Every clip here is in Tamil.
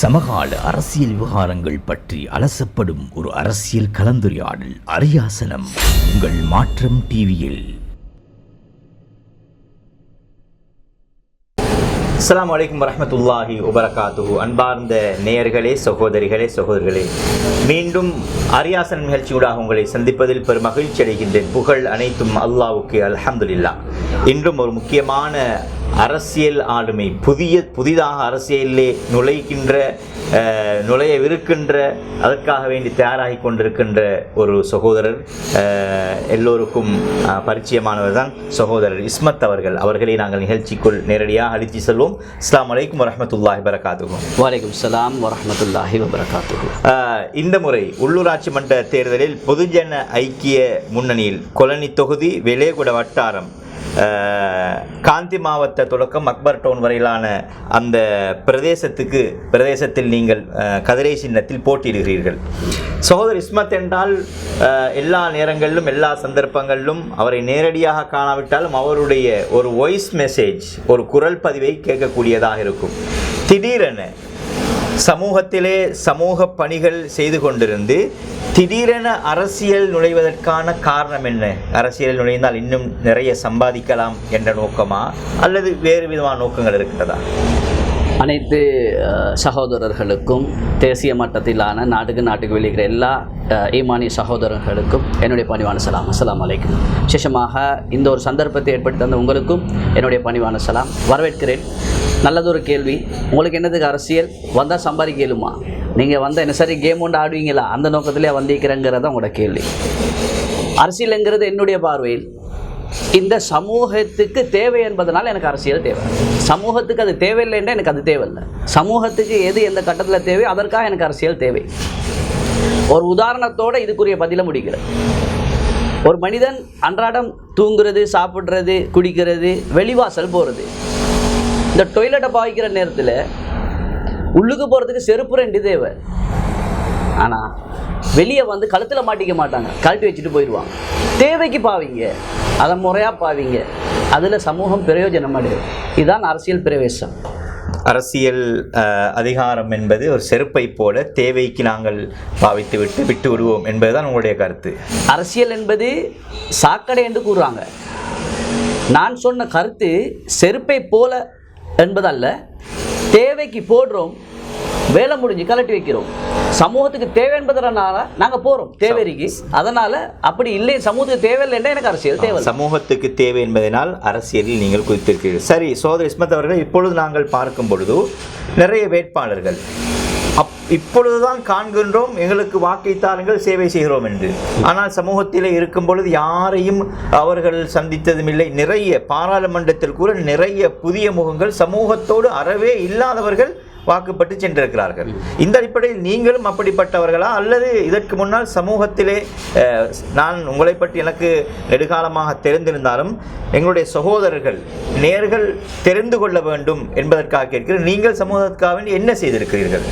சமகால அரசியல் விவகாரங்கள் பற்றி அலசப்படும் ஒரு அரசியல் கலந்துரையாடல் அரியாசனம். உங்கள் மாற்றம் டிவியில் அஸ்லாம் அலைக்கும் வரமத்துல்லாஹி உபரகாத்து அன்பார்ந்த நேயர்களே சகோதரிகளே சகோதரிகளே மீண்டும் அரியாசன் நிகழ்ச்சியூடாக உங்களை சந்திப்பதில் பெரும் மகிழ்ச்சி அடைகின்றேன். புகழ் அனைத்தும் அல்லாவுக்கு அலமதுல்லா இன்றும் ஒரு முக்கியமான அரசியல் ஆளுமை புதிய புதிதாக அரசியலிலே நுழைகின்ற நுழையவிருக்கின்ற அதற்காக வேண்டி தயாராகி கொண்டிருக்கின்ற ஒரு சகோதரர் எல்லோருக்கும் பரிச்சயமானவர் தான் சகோதரர் இஸ்மத் அவர்கள். அவர்களை நாங்கள் நிகழ்ச்சிக்குள் நேரடியாக அழைத்து செல்வோம். அஸ்ஸலாமு அலைக்கும் வரஹ்மத்துல்லாஹி வரகாத்துகும் வலைக்கும் சலாம் வரஹமத்துல்லாஹி வபரகாத்துஹு. ஆஹ் இந்த முறை உள்ளூராட்சி மன்ற தேர்தலில் பொதுஜன ஐக்கிய முன்னணியில் கொலனி தொகுதி வெலேகுட வட்டாரம் காந்தி மாவட்ட தொடக்கம் அக்பர் டவுன் வரையிலான அந்த பிரதேசத்துக்கு பிரதேசத்தில் நீங்கள் கதிரை சின்னத்தில் போட்டியிடுகிறீர்கள். சகோதரர் இஸ்மத் என்றால் எல்லா நேரங்களிலும் எல்லா சந்தர்ப்பங்களிலும் அவரை நேரடியாக காணாவிட்டாலும் அவருடைய ஒரு வாய்ஸ் மெசேஜ் ஒரு குரல் பதிவை கேட்கக்கூடியதாக இருக்கும். திடீரென சமூகத்திலே சமூக பணிகள் செய்து கொண்டிருந்து திடீரென அரசியல் நுழைவதற்கான காரணம் என்ன? அரசியல் நுழைந்தால் இன்னும் நிறைய சம்பாதிக்கலாம் என்ற நோக்கமா? அல்லது வேறு விதமான நோக்கங்கள் இருக்கிறதா அனைத்து சகோதரர்களுக்கும் தேசிய மட்டத்திலான நாட்டுக்கு நாட்டுக்கு வெளியிற எல்லா ஈமானிய சகோதரர்களுக்கும் என்னுடைய பணிவான சலாம். அஸ்லாம் அலைக்கும். விசேஷமாக இந்த ஒரு சந்தர்ப்பத்தை ஏற்படுத்தி தந்த உங்களுக்கும் என்னுடைய பணிவான சலாம். வரவேற்கிறேன். நல்லதொரு கேள்வி. உங்களுக்கு என்னதுக்கு அரசியல்? வந்தால் சம்பாதிக்கலுமா நீங்கள் வந்தால் என்ன சரி கேம் ஒன்று ஆடுவீங்களா? அந்த நோக்கத்திலே வந்திருக்கிறேங்கிறது தான் உங்களோட கேள்வி. அரசியலுங்கிறது என்னுடைய பார்வையில். இந்த சமூகத்துக்கு தேவை என்பதனால் எனக்கு அரசியல் தேவை. சமூகத்துக்கு அது தேவையில்லைன்னா எனக்கு அது தேவையில்லை. சமூகத்துக்கு எது எந்த கட்டத்தில் தேவை அதற்காக எனக்கு அரசியல் தேவை. ஒரு உதாரணத்தோடு இதுக்குரிய பதில முடிக்கிறேன். ஒரு மனிதன் அன்றாடம் தூங்குறது சாப்பிட்றது குடிக்கிறது வெளிவாசல் போகிறது இந்த டொய்லெட்டை பாவிக்கிற நேரத்தில் உள்ளுக்கு போகிறதுக்கு செருப்பு ரெண்டு தேவை. ஆனால் வெளியே வந்து கழுத்தில் மாட்டிக்க மாட்டாங்க. கழட்டி வச்சுட்டு போயிடுவாங்க தேவைக்கு பாவீங்க. அதை முறையாக பாவீங்க. அதில் சமூகம் பிரயோஜனம் அடையும் இதுதான் அரசியல் பிரவேசம். அரசியல் அதிகாரம் என்பது ஒரு செருப்பை போல தேவைக்கு நாங்கள் பாவித்து விட்டு விட்டு விடுவோம் என்பதுதான் உங்களுடைய கருத்து. அரசியல் என்பது சாக்கடை என்று கூறுறாங்க. நான் சொன்ன கருத்து செருப்பை போல என்பதல்ல. தேவைக்கு போடுறோம் வேலை முடிஞ்சு கலட்டி வைக்கிறோம். சமூகத்துக்கு தேவை என்பதனால நாங்கள் போகிறோம் தேவைக்கு அதனால் அப்படி இல்லை சமூகத்துக்கு தேவையில்லைன்னா எனக்கு அரசியல் தேவை சமூகத்துக்கு தேவை என்பதனால் அரசியலில் நீங்கள் குறித்திருக்கிறீர்கள் சரி சோதரி இஸ்மத் அவர்கள் இப்பொழுது நாங்கள் பார்க்கும் பொழுது நிறைய வேட்பாளர்கள். அப் இப்பொழுதுதான் காண்கின்றோம் எங்களுக்கு வாக்களித்தாருங்கள் சேவை செய்கிறோம் என்று. ஆனால் சமூகத்திலே இருக்கும் பொழுது யாரையும் அவர்கள் சந்தித்ததும் இல்லை. நிறைய பாராளுமன்றத்தில் கூட நிறைய புதிய முகங்கள் சமூகத்தோடு அறவே இல்லாதவர்கள் வாக்குப்பட்டு சென்றிருக்கிறார்கள். இந்த அடிப்படையில் நீங்களும் அப்படிப்பட்டவர்களா? அல்லது இதற்கு முன்னால் சமூகத்திலே நான் உங்களை பற்றி எனக்கு நெடுகாலமாக தெரிந்திருந்தாலும் எங்களுடைய சகோதரர்கள் நேர்கள் தெரிந்து கொள்ள வேண்டும் என்பதற்காக கேட்கிறேன். நீங்கள் சமூகத்துக்காக வேண்டி என்ன செய்திருக்கிறீர்கள்?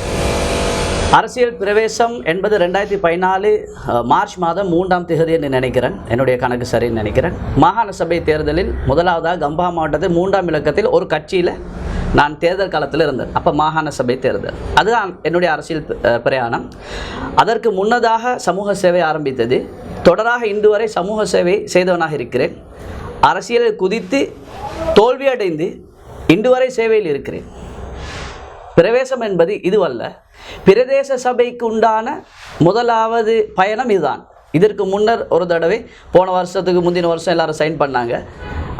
அரசியல் பிரவேசம் என்பது ரெண்டாயிரத்தி பதினாலு அஹ், மார்ச் மாதம் மூன்றாம் தேதி என்று நினைக்கிறேன். என்னுடைய கணக்கு சரின்னு நினைக்கிறேன். மாகாண சபை தேர்தலில் முதலாவதாக கம்பா மாவட்டத்தில் மூன்றாம் இலக்கத்தில் ஒரு கட்சியில் நான் தேர்தல் காலத்தில் இருந்தேன். அப்போ மாகாண சபை தேர்தல். அதுதான் என்னுடைய அரசியல் பிரயாணம். அதற்கு முன்னதாக சமூக சேவை ஆரம்பித்தது. தொடராக இன்று வரை சமூக சேவை செய்தவனாக இருக்கிறேன். அரசியலில் குதித்து தோல்வியடைந்து இன்று வரை சேவையில் இருக்கிறேன். பிரவேசம் என்பது இதுவல்ல. பிரதேச சபைக்கு உண்டான முதலாவது பயணம் இதுதான். இதற்கு முன்னர் ஒரு தடவை போன வருஷத்துக்கு முந்தின வருஷம் எல்லாரும் சைன் பண்ணாங்க.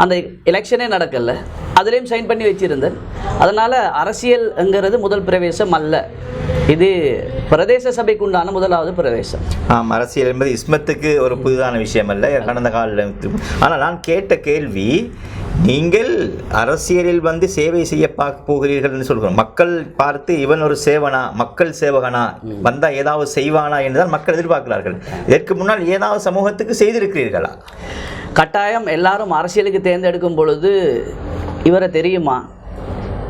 அந்த எலெக்ஷனே நடக்கல. அதுலேயும் சைன் பண்ணி வச்சிருந்தேன். அதனால் அரசியல்ங்கிறது முதல் பிரவேசம் அல்ல. இது பிரதேச சபைக்கு உண்டான முதலாவது பிரவேசம். ஆம் அரசியல் என்பது இஸ்மத்துக்கு ஒரு புதிதான விஷயம் அல்ல. கடந்த கால ஆனால் நான் கேட்ட கேள்வி நீங்கள் அரசியலில் வந்து சேவை செய்ய பார்க்க போகிறீர்கள் என்று சொல்கிறோம். மக்கள் பார்த்து இவன் ஒரு சேவனா மக்கள் சேவகனா வந்தால் ஏதாவது செய்வானா என்றுதான் மக்கள் எதிர்பார்க்கிறார்கள். இதற்கு முன்னால் ஏதாவது சமூகத்துக்கு செய்திருக்கிறீர்களா? கட்டாயம் எல்லாரும் அரசியலுக்கு தேர்ந்தெடுக்கும் பொழுது இவரை தெரியுமா?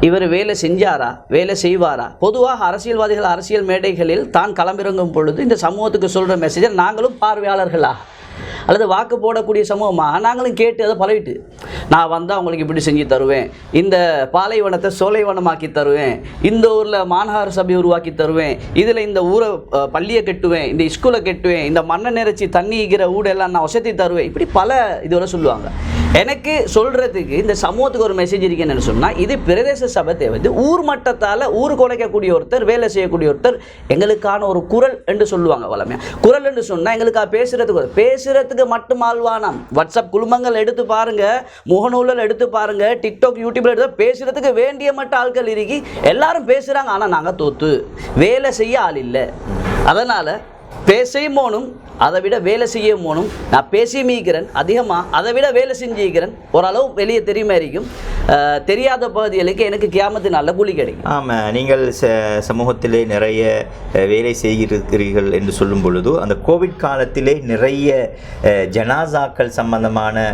இவர் வேலை செஞ்சாரா? வேலை செய்வாரா? பொதுவாக அரசியல்வாதிகள் அரசியல் மேடைகளில் தான் களமிறங்கும் பொழுது இந்த சமூகத்துக்கு சொல்கிற மெசேஜை நாங்களும் பார்வையாளர்களா? அல்லது வாக்கு போடக்கூடிய சமூகமாக நாங்களும் கேட்டு அதை பழகிட்டு நான் வந்தால் அவங்களுக்கு இப்படி செஞ்சு தருவேன். இந்த பாலைவனத்தை சோலைவனமாக்கி தருவேன். இந்த ஊரில் மாநகர சபை உருவாக்கி தருவேன். இதில் இந்த ஊரை பள்ளியை கட்டுவேன். இந்த ஸ்கூலை கட்டுவேன். இந்த மண்ணை நிறைச்சி தண்ணி ஈகிற ஊடெல்லாம் நான் வசதி தருவேன். இப்படி பல இதுவரை சொல்லுவாங்க. எனக்கு சொல்கிறதுக்கு இந்த சமூகத்துக்கு ஒரு மெசேஜ் இருக்கேன்னு சொன்னால் இது பிரதேச சபை வந்து ஊர் மட்டத்தால் ஊர் குலைக்கக்கூடிய ஒருத்தர் வேலை செய்யக்கூடிய ஒருத்தர் எங்களுக்கான ஒரு குரல் என்று சொல்லுவாங்க வளமையாக குரல் என்று சொன்னால் எங்களுக்காக பேசுறதுக்கு பேசுகிறதுக்கு பேசுறதுக்கு மட்டும் ஆழ்வானாம் வாட்ஸ்அப் குழுமங்கள் எடுத்து பாருங்க முகநூலில் எடுத்து பாருங்க டிக்டாக் யூடியூப்ல எடுத்து பேசுறதுக்கு வேண்டிய மட்டும் ஆட்கள் இருக்கி எல்லாரும் பேசுகிறாங்க ஆனால் நாங்கள் தோத்து. வேலை செய்ய ஆள் இல்லை. அதனால் பேசையும் போகணும் அதை விட வேலை செய்ய போகணும் நான் பேசி மீக்கிறேன் அதிகமாக அதை விட வேலை செஞ்சுக்கிறேன் ஓரளவு வெளியே தெரியுமா இருக்கும் தெரியாத பகுதிகளுக்கு எனக்கு கியாமத்து நல்ல கூலி கிடைக்கும். ஆமாம் நீங்கள் ச சமூகத்திலே நிறைய வேலை செய்கிறீர்கள் என்று சொல்லும் பொழுது அந்த கோவிட் காலத்திலே நிறைய ஜனாசாக்கள் சம்பந்தமான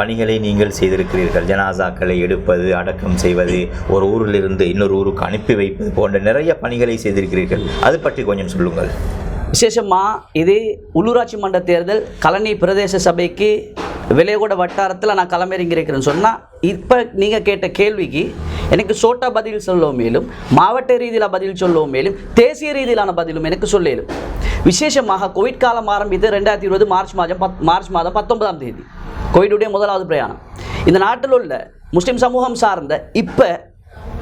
பணிகளை நீங்கள் செய்திருக்கிறீர்கள். ஜனாசாக்களை எடுப்பது அடக்கம் செய்வது ஒரு ஊரிலிருந்து இன்னொரு ஊருக்கு அனுப்பி வைப்பது போன்ற நிறைய பணிகளை செய்திருக்கிறீர்கள். அது பற்றி கொஞ்சம் சொல்லுங்கள். விசேஷமாக இது உள்ளூராட்சி மன்ற தேர்தல் கலனி பிரதேச சபைக்கு விலையகூட வட்டாரத்தில் நான் களமிறங்கியிருக்கிறேன்னு சொன்னால் இப்போ நீங்கள் கேட்ட கேள்விக்கு எனக்கு சோட்டா பதில் சொல்லவும் மேலும் மாவட்ட ரீதியில் பதில் சொல்லவும் மேலும் தேசிய ரீதியிலான பதிலும் எனக்கு சொல்ல விசேஷமாக கோவிட் காலம் ஆரம்பித்து ரெண்டாயிரத்தி இருபது மார்ச் மாதம் பத் மார்ச் மாதம் பத்தொன்பதாம் தேதி. கோவிடுடைய முதலாவது பிரயாணம். இந்த நாட்டில் உள்ள முஸ்லீம் சமூகம் சார்ந்த இப்போ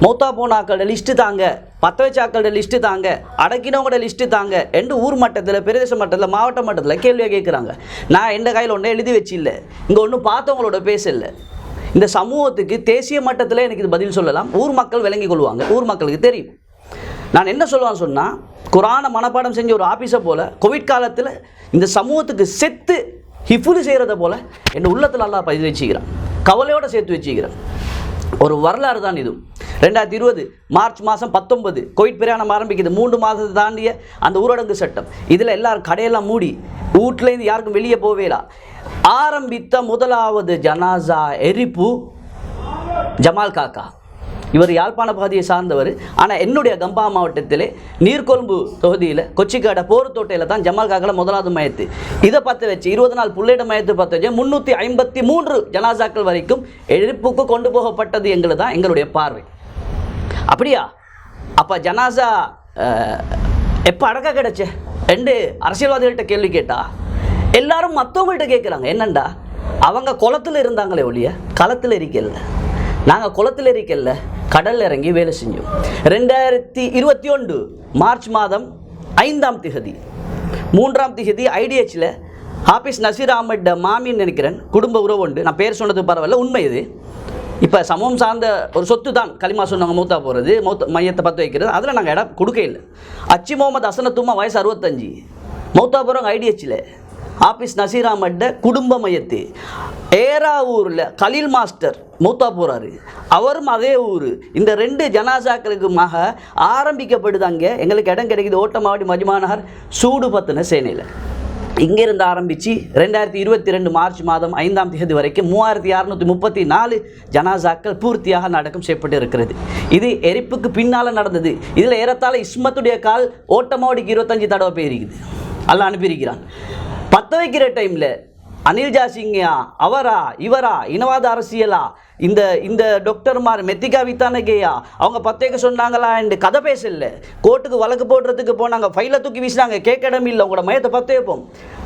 மௌத்தா போனாக்களோட லிஸ்ட்டு தாங்க. பத்த வச்சாக்களோட லிஸ்ட்டு தாங்க. அடக்கினவங்களோட லிஸ்ட்டு தாங்க. என்று ஊர் மட்டத்தில் பிரதேச மட்டத்தில் மாவட்ட மட்டத்தில் கேள்வியாக கேட்குறாங்க நான் எந்த கையில் ஒன்றே எழுதி வச்சு இல்லை இங்கே ஒன்றும் பார்த்தவங்களோட பேசல இந்த சமூகத்துக்கு தேசிய மட்டத்தில் எனக்கு இது பதில் சொல்லலாம். ஊர் மக்கள் விளங்கி கொள்வாங்க. ஊர் மக்களுக்கு தெரியும். நான் என்ன சொல்லுவான்னு சொன்னால் குரானை மனப்பாடம் செஞ்ச ஒரு ஆஃபீஸை போல் கோவிட் காலத்தில் இந்த சமூகத்துக்கு செத்து ஹிஃபுலு செய்கிறத போல் என் உள்ளத்தில் நல்லா பதிவு வச்சுக்கிறான். கவலையோடு சேர்த்து வச்சுக்கிறான். ஒரு வரலாறு தான் இது. ரெண்டாயிரத்தி இருபது மார்ச் மாதம் பத்தொன்பது கோவிட் பிரயாணம் ஆரம்பிக்குது. மூன்று மாதத்தை தாண்டிய அந்த ஊரடங்கு சட்டம். இதில் எல்லாரும் கடையெல்லாம் மூடி வீட்டிலேருந்து யாருக்கும் வெளியே போவேலா ஆரம்பித்த முதலாவது ஜனாசா எரிப்பு ஜமால் காக்கா. இவர் யாழ்ப்பாண பகுதியை சார்ந்தவர். ஆனால் என்னுடைய கம்பா மாவட்டத்திலே நீர்கொழும்பு தொகுதியில் கொச்சிக்காட போர்த்தோட்டையில் தான் ஜமால் காக்கில் முதலாவது மயத்து. இதை பார்த்து வச்சு இருபது நாள் புள்ளையிட மயத்து பார்த்து வச்சு முந்நூற்றி ஐம்பத்தி மூன்று ஜனாசாக்கள் வரைக்கும் எழுப்புக்கு கொண்டு போகப்பட்டது எங்களுக்கு தான் எங்களுடைய பார்வை. அப்படியா? அப்போ ஜனாசா எப்போ அடக்க கிடைச்ச? ரெண்டு அரசியல்வாதிகள்கிட்ட கேள்வி கேட்டா? எல்லாரும் மற்றவங்கள்ட்ட கேட்குறாங்க என்னண்டா? அவங்க குளத்துல இருந்தாங்களே ஒழிய களத்தில் இருக்கல. நாங்கள் குளத்தில் இருக்கல கடல் இறங்கி வேலை செஞ்சோம். ரெண்டாயிரத்தி இருபத்தி ஒன்று மார்ச் மாதம் ஐந்தாம் திகதி. மூன்றாம் திகதி ஐடிஹெச்சில் ஆஃபீஸ் நசீர் அஹமட் மாமின்னு நினைக்கிறேன் குடும்ப உறவு உண்டு. நான் பேர் சொன்னது பரவாயில்ல உண்மை இது. இப்போ சமூகம் சார்ந்த ஒரு சொத்து தான் களிமா சொன்னவங்க மூத்தா போகிறது மௌத்த மையத்தை பற்ற வைக்கிறது அதில் நாங்கள் இடம் கொடுக்க இல்லை. அச்சி முகமது அசனத்துமா வயசு அறுபத்தஞ்சு. மௌத்தா போகிறவங்க ஐடிஹெச்சில் ஆபீஸ் நசீர் அஹமட்ட குடும்ப மையத்து. ஏராவூரில் கலீல் மாஸ்டர் மூத்தா போகிறாரு அவரும் அதே ஊர். இந்த ரெண்டு ஜனாசாக்களுக்குமாக ஆரம்பிக்கப்படுது அங்கே. எங்களுக்கு இடம் கிடைக்குது. ஓட்டமாவடி மஜ்மாநகர் சூடு பத்தின சேனையில். இங்கிருந்து ஆரம்பித்து ரெண்டாயிரத்தி இருபத்தி ரெண்டு மார்ச் மாதம் ஐந்தாம் தேதி வரைக்கும் மூவாயிரத்தி அறநூற்றி முப்பத்தி நாலு ஜனாசாக்கள் பூர்த்தியாக நடக்கம் செய்யப்பட்டு இருக்கிறது. இது எரிப்புக்கு பின்னால் நடந்தது. இதில் ஏறத்தாழ இஸ்மத்துடைய கால் ஓட்டமாவடிக்கு இருபத்தஞ்சு தடவை போயிருக்குது. அல்ல அனுப்பியிருக்கிறான். பற்ற வைக்கிற டைமில் அனில் ஜாசிங்கயா அவரா இவரா இனவாத அரசியலா? இந்த இந்த டாக்டர்மார் மெத்திகா வித்தானகேயா? அவங்க பத்தேக்க சொன்னாங்களா? என்று கதை பேசல. கோர்ட்டுக்கு வழக்கு போடுறதுக்கு போனாங்க. ஃபைலை தூக்கி வீசினாங்க. கேட்க இடம் இல்லை. உங்களோட மையத்தை பத்தேப்போம்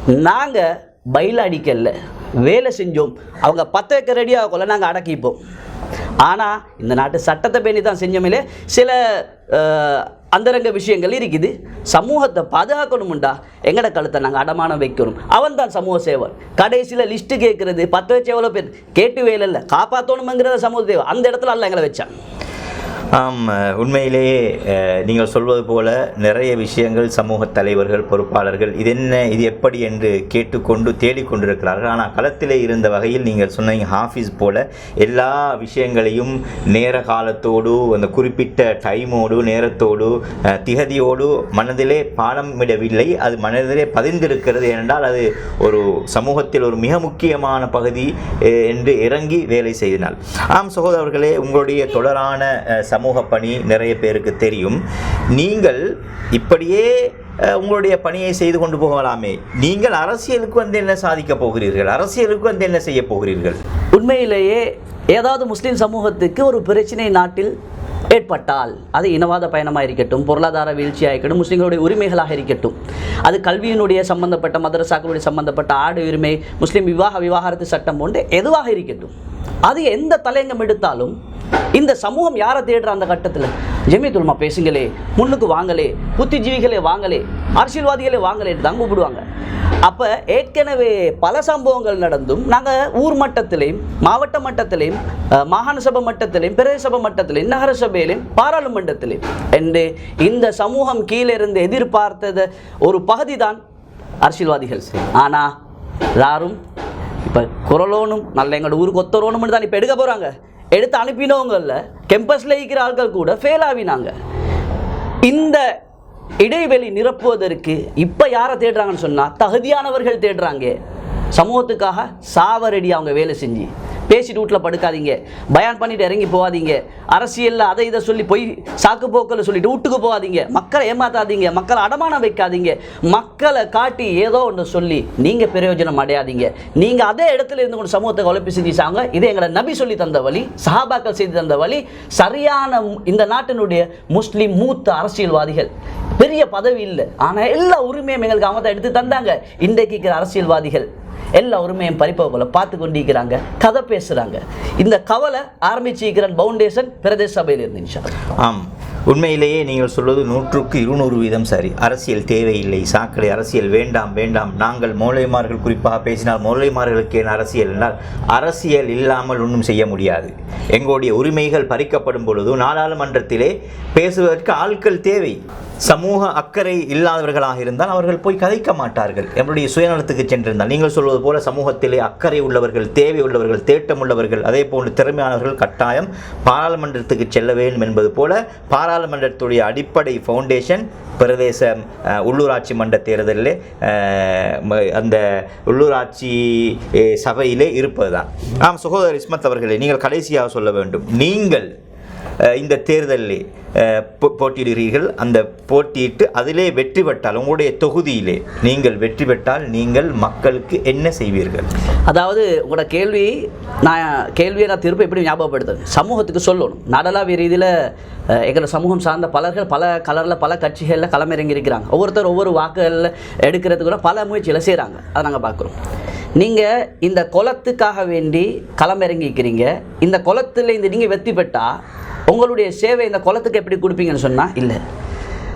நாங்கள் பயில் அடிக்கல. வேலை செஞ்சோம். அவங்க பற்ற வைக்க ரெடியாக கொள்ள நாங்கள் அடக்கிப்போம். ஆனால் இந்த நாட்டு சட்டத்தை பேணி தான் செஞ்சோமிலே சில அந்தரங்க விஷயங்கள் இருக்குது. சமூகத்தை பாதுகாக்கணும்டா எங்கட கழுத்தை நாங்கள் அடமானம் வைக்கணும். அவன் தான் சமூக சேவன் கடைசியில் லிஸ்ட்டு கேட்குறது பத்து வச்சு எவ்வளோ பேர்? கேட்டு வேலை இல்லை காப்பாற்றணுங்கிறத சமூக தேவை அந்த இடத்துல அல்ல எங்களை வச்சான் ஆம் உண்மையிலேயே நீங்கள் சொல்வது போல நிறைய விஷயங்கள் சமூக தலைவர்கள் பொறுப்பாளர்கள் இது என்ன இது எப்படி என்று கேட்டுக்கொண்டு தேடிக்கொண்டிருக்கிறார்கள். ஆனால் களத்திலே இருந்த வகையில் நீங்கள் சொன்னீங்க ஹாஃபீஸ் போல எல்லா விஷயங்களையும் நேர காலத்தோடு அந்த குறிப்பிட்ட டைமோடு நேரத்தோடு திகதியோடு மனதிலே பாடமிடவில்லை. அது மனதிலே பதிந்திருக்கிறது ஏனென்றால் அது ஒரு சமூகத்தில் ஒரு மிக முக்கியமான பகுதி என்று இறங்கி வேலை செய்தினார். ஆம் சகோதரர்களே உங்களுடைய தொடரான சமூக பணி நிறைய பேருக்கு தெரியும். நீங்கள் இப்படியே உங்களுடைய பணியை செய்து கொண்டு போகலாமே. நீங்கள் அரசியலுக்கு வந்து என்ன சாதிக்க போகிறீர்கள்? அரசியலுக்கு வந்து என்ன செய்ய போகிறீர்கள்? உண்மையிலேயே ஏதாவது முஸ்லீம் சமூகத்துக்கு ஒரு பிரச்சனை நாட்டில் ஏற்பட்டால் அது இனவாத பயணமாக இருக்கட்டும் பொருளாதார வீழ்ச்சியாக இருக்கட்டும் முஸ்லீம்களுடைய உரிமைகளாக இருக்கட்டும் அது கல்வியினுடைய சம்பந்தப்பட்ட மதரசாக்களுடைய சம்பந்தப்பட்ட ஆடு உரிமை முஸ்லீம் விவாக விவாகரத்து சட்டம் போன்று எதுவாக இருக்கட்டும் அது எந்த தலையங்கம் எடுத்தாலும் இந்த சமூகம் யாரை தேடுற அந்த கட்டத்தில்? ஜெமித்துல்மா பேசுங்களே முன்னுக்கு வாங்கலே புத்திஜீவிகளே வாங்கலே அரசியல்வாதிகளே வாங்களே தான் கூப்பிடுவாங்க. அப்போ ஏற்கனவே பல சம்பவங்கள் நடந்தும் நாங்கள் ஊர் மட்டத்திலையும் மாவட்ட மட்டத்திலையும் மாகாண சபை மட்டத்திலையும் பிரதேச சபை மட்டத்திலையும் நகர சபையிலையும் பாராளுமன்றத்திலையும் என்று இந்த சமூகம் கீழே இருந்து எதிர்பார்த்தது ஒரு பகுதி தான் அரசியல்வாதிகள். ஆனால் யாரும் இப்போ குரலோனும் நல்ல எங்களோட ஊருக்கு ஒத்தரோனும் தான் இப்போ எடுக்க போகிறாங்க எடுத்து அனுப்பினவங்களில் கேம்பஸில் இருக்கிற ஆட்கள் கூட ஃபெயில் ஆவினாங்க. இந்த இடைவெளி நிரப்புவதற்கு இப்போ யாரை தேடுறாங்கன்னு சொன்னால் தகுதியானவர்கள் தேடுறாங்க. சமூகத்துக்காக சாவரடி அவங்க வேலை செஞ்சு. பேசிட்டு வீட்டில் படுக்காதீங்க. பயான் பண்ணிட்டு இறங்கி போகாதீங்க. அரசியலில் அதை இதை சொல்லி போய் சாக்கு போக்கில் சொல்லிட்டு வீட்டுக்கு போகாதீங்க. மக்களை ஏமாத்தாதீங்க. மக்களை அடமானம் வைக்காதீங்க. மக்களை காட்டி ஏதோ ஒன்று சொல்லி நீங்கள் பிரயோஜனம் அடையாதீங்க. நீங்கள் அதே இடத்துல இருந்து கொண்டு சமூகத்தை உழைப்பு செஞ்சாங்க இது எங்களை நபி சொல்லி தந்த வழி சஹாபாக்கள் செய்து தந்த வழி சரியான இந்த நாட்டினுடைய முஸ்லீம் மூத்த அரசியல்வாதிகள். பெரிய பதவி இல்லை. ஆனால் எல்லா உரிமையும் எங்களுக்கு அவங்க தான் எடுத்து தந்தாங்க. இன்றைக்கு இருக்கிற அரசியல்வாதிகள். எல்லா உரிமையும் பறிப்பை போல பார்த்து கொண்டிருக்கிறாங்க கதை பேசுகிறாங்க இந்த கவலை ஆரம்பிச்சிருக்கிற பவுண்டேஷன் பிரதேச சபையில் இருந்துச்சு ஆம். உண்மையிலேயே நீங்கள் சொல்வது நூற்றுக்கு இருநூறு வீதம் சரி. அரசியல் தேவையில்லை. சாக்கடை அரசியல் வேண்டாம் வேண்டாம். நாங்கள் மூலைமார்கள் குறிப்பாக பேசினால் மௌலைமார்களுக்கு ஏன் அரசியல் என்றால் அரசியல் இல்லாமல் ஒன்றும் செய்ய முடியாது. எங்களுடைய உரிமைகள் பறிக்கப்படும் பொழுது நாடாளுமன்றத்திலே பேசுவதற்கு ஆட்கள் தேவை. சமூக அக்கறை இல்லாதவர்களாக இருந்தால் அவர்கள் போய் கதைக்க மாட்டார்கள். எங்களுடைய சுயநலத்துக்கு சென்றிருந்தால் நீங்கள் சொல்வது போல சமூகத்திலே அக்கறை உள்ளவர்கள் தேவை உள்ளவர்கள் தேட்டம் உள்ளவர்கள் அதே போன்று திறமையானவர்கள் கட்டாயம் பாராளுமன்றத்துக்கு செல்ல வேண்டும் என்பது போல நாடாளுமன்றத்துடைய அடிப்படை ஃபவுண்டேஷன் பிரதேச உள்ளூராட்சி மன்ற தேர்தலில் ம- அந்த உள்ளூராட்சி சபையிலே இருப்பது தான் ஆம் சகோதரர் இஸ்மத் அவர்களே நீங்கள் கடைசியாக சொல்ல வேண்டும். நீங்கள் இந்த தேர்தலில் போ- போட்டியிடுகிறீர்கள். அந்த போட்டியிட்டு அதிலே வெற்றி பெற்றால் உங்களுடைய தொகுதியிலே நீங்கள் வெற்றி பெற்றால் நீங்கள் மக்களுக்கு என்ன செய்வீர்கள்? அதாவது உங்களோட கேள்வி நான் கேள்வியை நான் திரும்ப எப்படி ஞாபகப்படுத்துறேன் சமூகத்துக்கு சொல்லணும். நடலாவிய ரீதியில் எங்களை சமூகம் சார்ந்த பலர்கள் பல கலரில் பல கட்சிகளில் களமிறங்கி இருக்கிறாங்க ஒவ்வொருத்தர் ஒவ்வொரு வாக்குகளில் எடுக்கிறதுக்கு கூட பல முயற்சிகளை செய்கிறாங்க அதை நாங்கள் பார்க்குறோம். நீங்கள் இந்த குலத்துக்காக வேண்டி களமிறங்கிக்கிறீங்க இந்த குளத்தில் இந்த நீங்கள் வெற்றி பெற்றால் உங்களுடைய சேவை இந்த குளத்துக்கு எப்படி கொடுப்பீங்கன்னு சொன்னால் இல்லை.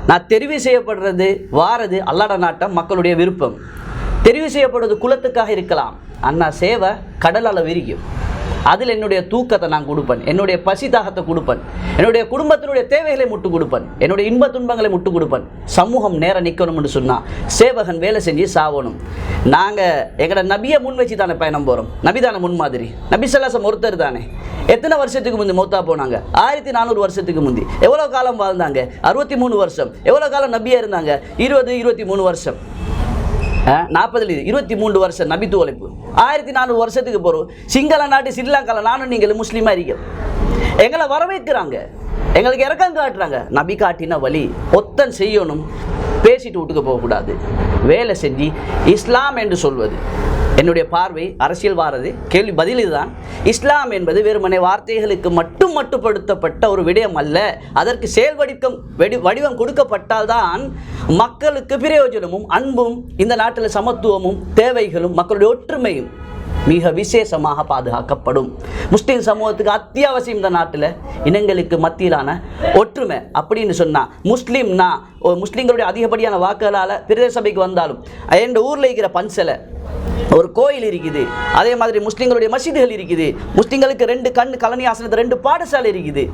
நான் தெரிவு செய்யப்படுறது வாரது அல்லாட நாட்டம் மக்களுடைய விருப்பம். தெரிவு செய்யப்படுவது குலத்துக்காக இருக்கலாம். அண்ணா சேவை கடலால் விரிக்கும் அதில் என்னுடைய தூக்கத்தை நான் கொடுப்பேன். என்னுடைய பசி தாகத்தை கொடுப்பேன். என்னுடைய குடும்பத்தினுடைய தேவைகளை முட்டு கொடுப்பேன். என்னுடைய இன்ப துன்பங்களை முட்டு கொடுப்பேன். சமூகம் நேரம் நிற்கணும்னு சொன்னால் சேவகன் வேலை செஞ்சு சாவணும். நாங்கள் எங்களோட நபியை முன் வச்சு தானே பயணம் போகிறோம் நபி தானே முன்மாதிரி. நபி சல்லாசம் ஒருத்தர் தானே. எத்தனை வருஷத்துக்கு முந்தி மௌத்தா போனாங்க? ஆயிரத்தி நானூறு வருஷத்துக்கு முந்தி. எவ்வளோ காலம் வாழ்ந்தாங்க? அறுபத்தி மூணு வருஷம். எவ்வளோ காலம் நபியா இருந்தாங்க? இருபது இருபத்தி மூணு வருஷம். நாற்பதுல இருபத்தி மூன்று வருஷம் நபித்து உழைப்பு ஆயிரத்தி நானூறு வருஷத்துக்கு போகிறோம் சிங்கள நாட்டு ஸ்ரீலங்காவில் நானும் நீங்கள் முஸ்லீமாக இருக்கோம். எங்களை வரவேற்கிறாங்க. எங்களுக்கு இறக்கம் காட்டுறாங்க. நபி காட்டின வழி ஒத்தன் செய்யணும். பேசிட்டு விட்டுக்க போகக்கூடாது. வேலை செஞ்சு இஸ்லாம் என்று சொல்வது. என்னுடைய பார்வை அரசியல் வாரது கேள்வி பதில் இதுதான். இஸ்லாம் என்பது வெறுமனை வார்த்தைகளுக்கு மட்டும் மட்டுப்படுத்தப்பட்ட ஒரு விடயம் அல்ல. அதற்கு செயல் வடிவம் வெடி வடிவம் கொடுக்கப்பட்டால்தான் மக்களுக்கு பிரயோஜனமும் அன்பும் இந்த நாட்டில் சமத்துவமும் தேவைகளும் மக்களுடைய ஒற்றுமையும் மிக விசேஷமாக பாதுகாக்கப்படும். முஸ்லீம் சமூகத்துக்கு அத்தியாவசியம் இந்த நாட்டில் இனங்களுக்கு மத்தியிலான ஒற்றுமை அப்படின்னு சொன்னால் முஸ்லீம்னா முஸ்லீம்களுடைய அதிகப்படியான வாக்குகளால் பிரதேச சபைக்கு வந்தாலும் என் ஊரில் இருக்கிற பன்சலை ஒரு கோயில் இருக்குது. அதே மாதிரி முஸ்லீம்களுடைய மசீதுகள் இருக்குது. முஸ்லீம்களுக்கு ரெண்டு கண் கலனி ஆசனத்து ரெண்டு பாடசாலை இருக்குது.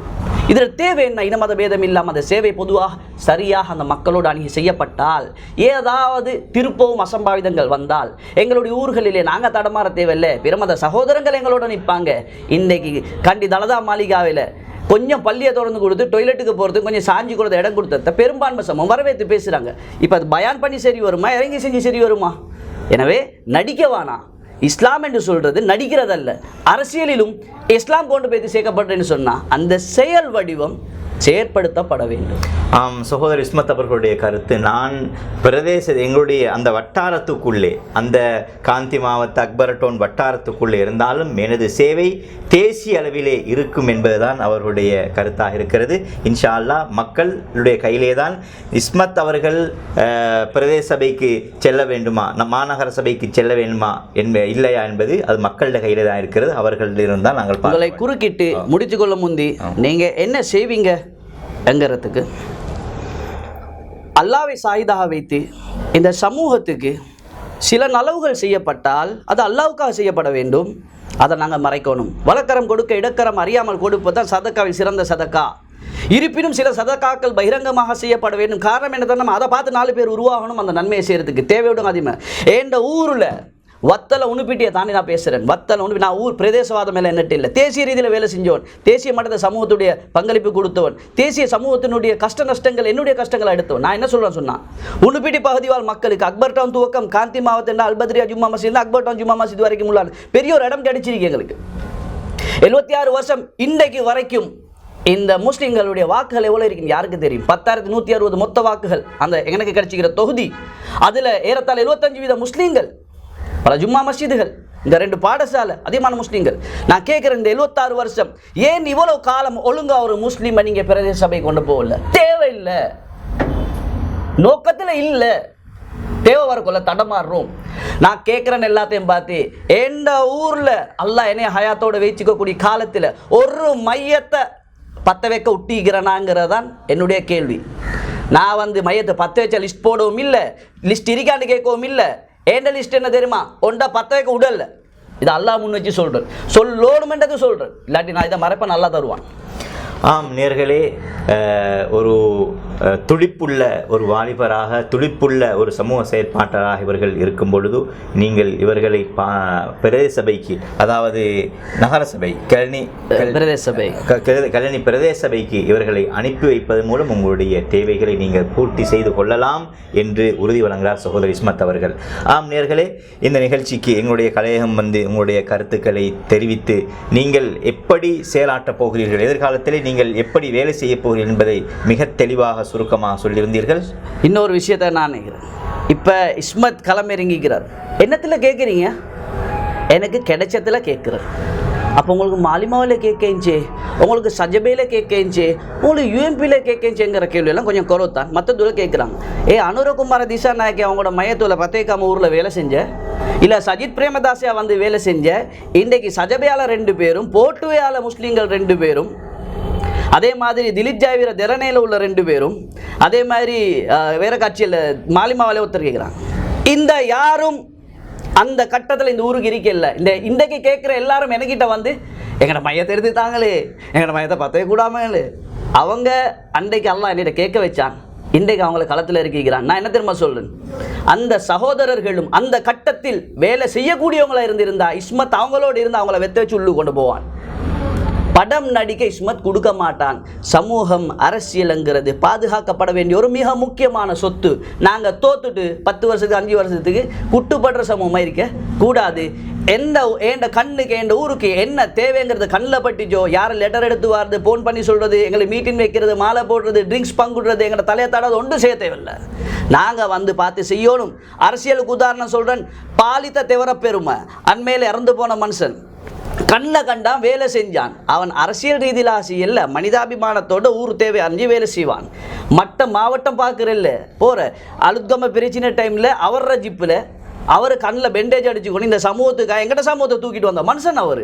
இதில் தேவை என்ன? இனமத பேதம் இல்லாமல் அந்த சேவை பொதுவாக சரியாக அந்த மக்களோடு அணுகி செய்யப்பட்டால் ஏதாவது திருப்பவும் அசம்பாவிதங்கள் வந்தால் எங்களுடைய ஊர்களிலே நாங்கள் தடமாற தேவையில்லை. பிரமத சகோதரங்கள் எங்களோட நிற்பாங்க. இன்றைக்கி கண்டி தலதா மாளிகாவில் கொஞ்சம் பள்ளியை திறந்து கொடுத்து டொய்லெட்டுக்கு போகிறது கொஞ்சம் சாஞ்சி கொடுத்த இடம் கொடுத்த பெரும்பான்மை சமம் வரவேற்று பேசுகிறாங்க இப்போ அது பயான் பண்ணி சரி வருமா இறங்கி செஞ்சு சரி வருமா? எனவே நடிக்க வேணாம் இஸ்லாம் என்று சொல்கிறது நடிக்கிறதல்ல. அரசியலிலும் இஸ்லாம் கொண்டு போய் சேர்க்கப்பட்டேன்னு சொன்னால் அந்த செயல் வடிவம் செயற்படுத்தப்பட வேண்டும். ஆம் சகோதரர் இஸ்மத் அவர்களுடைய கருத்து நான் பிரதேச எங்களுடைய அந்த வட்டாரத்துக்குள்ளே அந்த காந்தி மாவட்ட அக்பரட்டோன் வட்டாரத்துக்குள்ளே இருந்தாலும் எனது சேவை தேசிய அளவிலே இருக்கும் என்பதுதான் அவர்களுடைய கருத்தாக இருக்கிறது. இன்ஷா அல்லாஹ் மக்களுடைய கையிலே தான் இஸ்மத் அவர்கள் பிரதேச சபைக்கு செல்ல வேண்டுமா நம் மாநகர சபைக்கு செல்ல வேண்டுமா என்ப இல்லையா என்பது அது மக்களுடைய கையிலே தான் இருக்கிறது. அவர்களிடம் தான் நாங்கள் உங்களை குறுக்கிட்டு முடித்துக்கொள்ள முந்தி நீங்க என்ன செய்வீங்க? என்கிறதுக்கு அல்லாவை சாயுதாக வைத்து இந்த சமூகத்துக்கு சில நலவுகள் செய்யப்பட்டால் அது அல்லாவுக்காக செய்யப்பட வேண்டும். அதை நாங்கள் மறைக்கணும். வலக்கரம் கொடுக்க இடக்கரம் அறியாமல் கொடுப்பதுதான் சதக்காவில் சிறந்த சதக்கா. இருப்பினும் சில சதக்காக்கள் பகிரங்கமாக செய்யப்பட வேண்டும். காரணம் என்னதான் நம்ம அதை பார்த்து நாலு பேர் உருவாகணும் அந்த நன்மையை செய்யறதுக்கு. தேவையோடும் அதிகமாக என்ற ஊரில் வத்தலை உணுப்பிட்டியை தாண்டி நான் பேசுகிறேன் வத்தலை உணுப்பி நான் ஊர் பிரதேசவாதம் மேலே என்னட்டு இல்லை. தேசிய ரீதியில் வேலை செஞ்சவன் தேசிய மட்டத்தை சமூகத்துடைய பங்களிப்பு கொடுத்தவன் தேசிய சமூகத்தினுடைய கஷ்ட நஷ்டங்கள் என்னுடைய கஷ்டங்களை எடுத்தவன் நான் என்ன சொல்கிறேன் சொன்னான் உணுப்பிட்டி பகுதிவால் மக்களுக்கு அக்பர் டவுன் துவக்கம் காந்தி மாவட்டம் அல்பத்ரியா ஜும்மா மசித் அக்பர் டவுன் ஜும்மா மசித் வரைக்கும் உள்ள பெரிய ஒரு இடம் கிடைச்சிருக்கு எங்களுக்கு. எழுபத்தி ஆறு வருஷம் இன்றைக்கு வரைக்கும் இந்த முஸ்லிம்களுடைய வாக்குகள் எவ்வளோ இருக்குன்னு யாருக்கு தெரியும்? பத்தாயிரத்தி நூற்றி அறுபது மொத்த வாக்குகள் அந்த எனக்கு கிடைச்சிக்கிற தொகுதி. அதில் ஏறத்தாழ எழுபத்தஞ்சு வீத முஸ்லீம்கள் பல ஜும்மா மஸ்ஜிதுகள் இந்த ரெண்டு பாடசாலை அதிகமான முஸ்லீம்கள். நான் கேட்குறேன் இந்த எழுபத்தாறு வருஷம் ஏன் இவ்வளோ காலம் ஒழுங்காக ஒரு முஸ்லீமை நீங்கள் பிரதேச சபை கொண்டு போகல? தேவையில்லை. நோக்கத்தில் இல்லை. தேவை வரக்குள்ள தடமாறுறோம். நான் கேட்குறேன் எல்லாத்தையும் பார்த்து எந்த ஊரில் அல்லாஹ் என்னைய ஹயாத்தோட வச்சுக்கக்கூடிய காலத்தில் ஒரு மையத்தை பத்த வைக்க ஒட்டிக்கிறனாங்கிறது தான் என்னுடைய கேள்வி. நான் வந்து மையத்தை பற்ற வச்ச லிஸ்ட் போடவும் இல்லை லிஸ்ட் இருக்கான்னு கேட்கவும் இல்லை. ஏண்ட லிஸ்ட் என்ன தெரியுமா? ஒன்றா பத்த வைக்க விடல இது அல்லாஹ் முன் வச்சு சொல்கிறேன் சொல்லோணுமென்றது சொல்கிறேன் இல்லாட்டி நான் இதை மறைப்பேன் நல்லா தருவான். ஆம் நேர்களே ஒரு துடிப்புள்ள ஒரு வாலிபராக துடிப்புள்ள ஒரு சமூக செயற்பாட்டராக இவர்கள் இருக்கும் பொழுது நீங்கள் இவர்களை பா பிரதேச சபைக்கு அதாவது நகர சபை கழனி பிரதேச சபை க- க- கழனி பிரதேச சபைக்கு இவர்களை அனுப்பி வைப்பதன் மூலம் உங்களுடைய தேவைகளை நீங்கள் பூர்த்தி செய்து கொள்ளலாம் என்று உறுதி வழங்குகிறார் சகோதரி இஸ்மத் அவர்கள். ஆம் நேர்களே இந்த நிகழ்ச்சிக்கு எங்களுடைய கலையகம் வந்து உங்களுடைய கருத்துக்களை தெரிவித்து நீங்கள் எப்படி செயலாற்றப் போகிறீர்கள்? எதிர்காலத்திலே நீங்கள் எப்படி வேலை செய்ய போகிறீர்கள் என்பதை மிக தெளிவாக சுருக்கமாக சொல்லியிருந்தீர்கள். இன்னொரு விஷயத்தை நான் நினைக்கிறேன். இப்போ இஸ்மத் களமிறங்கிக்கிறார் என்னத்தில் கேட்குறீங்க எனக்கு கிடைச்சதில் கேட்குறார் அப்போ உங்களுக்கு மாலிமாவில் கேட்கேஞ்சே உங்களுக்கு சஜபேயில் கேட்கேஞ்சே உங்களுக்கு யூஎம்பியில் கேட்கேஞ்சேங்கிற கேள்வியெல்லாம் கொஞ்சம் குறவு தான் மற்ற தூரம் கேட்குறாங்க. ஏ அனுரகுமார திசா நாயக்கி அவங்களோட மையத்தில் பத்தேக்காம ஊரில் வேலை செஞ்ச இல்லை சஜித் பிரேமதாசியா வந்து வேலை செஞ்ச இன்றைக்கு சஜபையால் ரெண்டு பேரும் போட்டுவையால் முஸ்லீம்கள் ரெண்டு பேரும் அதே மாதிரி திலீப் ஜாவீர திறனையில் உள்ள ரெண்டு பேரும் அதே மாதிரி வேற கட்சியில் மாலிமாவிலே ஒருத்தர் கேட்குறாங்க இந்த யாரும் அந்த கட்டத்தில் இந்த ஊருக்கு இருக்கல இந்த இன்றைக்கு கேட்குற எல்லாரும் எனக்கிட்ட வந்து எங்கட மையத்தை எடுத்துட்டாங்களே எங்களோட எங்கட மையத்தை பத்தவே கூடாமலே அவங்க அன்றைக்கு அல்லா என்னிட்ட கேட்க வச்சான். இன்றைக்கு அவங்கள களத்தில் இருக்கிறான் நான் என்ன தெரியுமா சொல்றேன்? அந்த சகோதரர்களும் அந்த கட்டத்தில் வேலை செய்யக்கூடியவங்களா இருந்திருந்தா இஸ்மத் அவங்களோடு இருந்து அவங்கள வெத்த வச்சு உள்ளு கொண்டு போவான். படம் நடிக்க இஸ்மத் கொடுக்க மாட்டான். சமூகம் அரசியலுங்கிறது பாதுகாக்கப்பட வேண்டிய ஒரு மிக முக்கியமான சொத்து. நாங்கள் தோத்துட்டு பத்து வருஷத்துக்கு அஞ்சு வருஷத்துக்கு குட்டுப்படுற சமூகமாக இருக்க? கூடாது. எந்த எந்த கண்ணுக்கு எந்த ஊருக்கு என்ன தேவைங்கிறது கண்ணில் பட்டிச்சோ? யார் லெட்டர் எடுத்து வாருது ஃபோன் பண்ணி சொல்கிறது எங்களை மீட்டிங் வைக்கிறது மாலை போடுறது ட்ரிங்க்ஸ் பங்குடுறது எங்களை தலையை தடாது ஒன்றும் செய்ய தேவையில்லை. நாங்கள் வந்து பார்த்து செய்யணும். அரசியலுக்கு உதாரணம் சொல்கிறேன் பாலித்த தவிர பெருமை. அண்மையில் இறந்து போன மனுஷன். கண்ணில் கண்டான் வேலை செஞ்சான். அவன் அரசியல் ரீதியில் ஆசையில் மனிதாபிமானத்தோட ஊர் தேவை அறிஞ்சு வேலை செய்வான். மற்ற மாவட்டம் பார்க்குறல்ல. போகிற அழுத்தம பிரச்சனை டைமில் அவர்ற ஜிப்பில் அவர் கண்ணில் பெண்டேஜ் அடிச்சுக்கொண்டு இந்த சமூகத்துக்கு எங்கிட்ட சமூகத்தை தூக்கிட்டு வந்த மனுஷன் அவர்.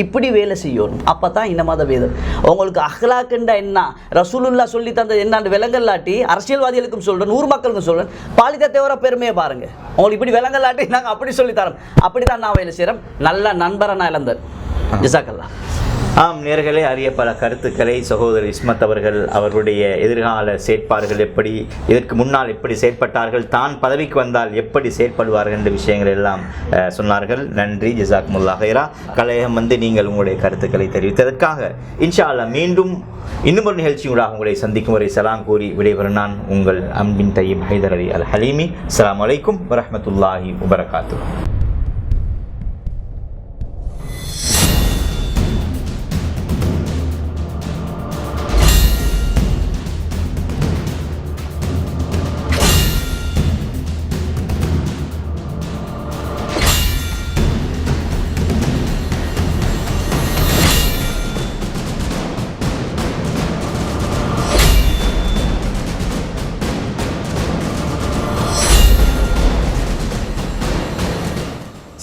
இப்படி வேலை செய்யணும் அப்போ தான் இந்த மத வேதம் உங்களுக்கு அஹ்லாக்குண்டா என்ன? ரசூலுல்லா சொல்லி தந்தது என்னான்னு விலங்கல்லாட்டி அரசியல்வாதிகளுக்கும் சொல்கிறேன் ஊர் மக்களுக்கும் சொல்கிறேன் பாலித தேவர பெருமையை பாருங்கள் உங்களுக்கு இப்படி விலங்கல்லாட்டி நாங்கள் அப்படி சொல்லித்தரோம் அப்படி தான் நான் வேலை செய்கிறோம் நல்ல நண்பரை நான் இழந்தேன். ஜிசாக்கல்லா ஆம் நேர்களே அறிய பல கருத்துக்களை சகோதரர் இஸ்மத் அவர்கள் அவர்களுடைய எதிர்கால செயற்பாடுகள் எப்படி இதற்கு முன்னால் எப்படி செயற்பட்டார்கள் தான் பதவிக்கு வந்தால் எப்படி செயற்படுவார்கள் என்ற விஷயங்கள் எல்லாம் அஹ், சொன்னார்கள். நன்றி ஜிசாக் ஹைரா கலையகம் வந்து நீங்கள் உங்களுடைய கருத்துக்களை தெரிவித்ததற்காக. இன்ஷா அல்லாஹ் மீண்டும் இன்னும் ஒரு நிகழ்ச்சியூடாக உங்களை சந்திக்கும் வரை சலாம் கூறி விடைபெறும் நான் உங்கள் அன்பின் தையீம் ஹைதர் அலி அல் ஹலீமி அலாம் அலைக்கும் வரமத்துல்லாஹி வபரகாத்துஹு.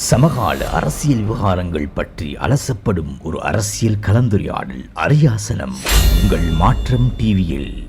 சமகால அரசியல் விவகாரங்கள் பற்றி அலசப்படும் ஒரு அரசியல் கலந்துரையாடல் அரியாசனம். உங்கள் மாற்றம் டிவியில்